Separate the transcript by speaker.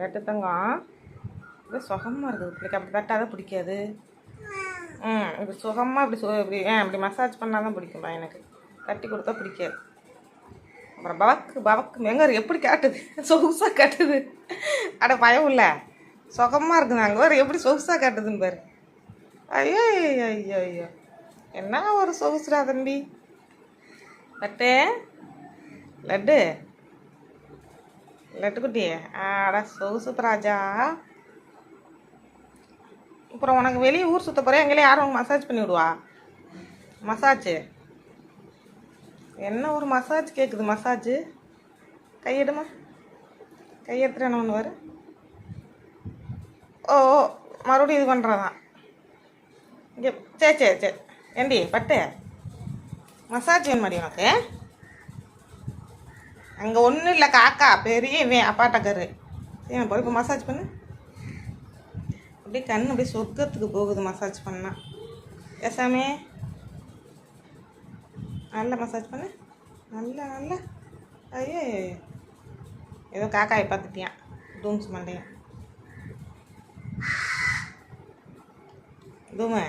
Speaker 1: லட்டு தங்கம் இது சுகமாக இருக்குது. பிள்ளைக்கு அப்படி தட்டாதான் பிடிக்காது. ம் இப்படி சுகமாக இப்படி சு இப்படி ஏன் இப்படி மசாஜ் பண்ணால் தான் பிடிக்குமா எனக்கு. தட்டி கொடுத்தா பிடிக்காது. அப்புறம் பவக்கு பவக்கு எங்க எப்படி காட்டுது? சொகுசாக காட்டுது. அட பயம் இல்லை. சுகமாக இருக்குது. அங்கே வேறு எப்படி சொகுசாக காட்டுதுன்னு பாரு. ஐயோ ஐயோ ஐயோ ஐயோ என்ன ஒரு சொகுசுடா தம்பி? லட்டு? லட்டு? லட்டுக்குட்டி ஆடா சொகுசு ராஜா. அப்புறம் உனக்கு வெளியே ஊர் சுத்த போகிறேன் எங்கேயும் யாரும் மசாஜ் பண்ணி விடுவா? மசாஜ் என்ன ஒரு மசாஜ் கேட்குது மசாஜ் கையெடுமா. கையெடுத்துட்டு என்ன பண்ணுவார்? ஓ ஓ மறுபடியும் இது பண்ணுறதான் இங்கே சே சே சே. ஏண்டி பட்டு? மசாஜ் வேணும் மாதிரி உனக்கு? அங்கே ஒன்றும் இல்லை காக்கா பெரிய இவன் அப்பாட்டக்காரு. ஏன் போய் இப்போ மசாஜ் பண்ணு. அப்படியே கண் அப்படியே சொர்க்கத்துக்கு போகுது மசாஜ் பண்ணால் ஏசாமி நல்லா மசாஜ் பண்ணு. நல்லா நல்லா. ஐயோ ஏதோ காக்காயை பார்த்துட்டியான் டூம்ஸ் மண்டையன் தூமை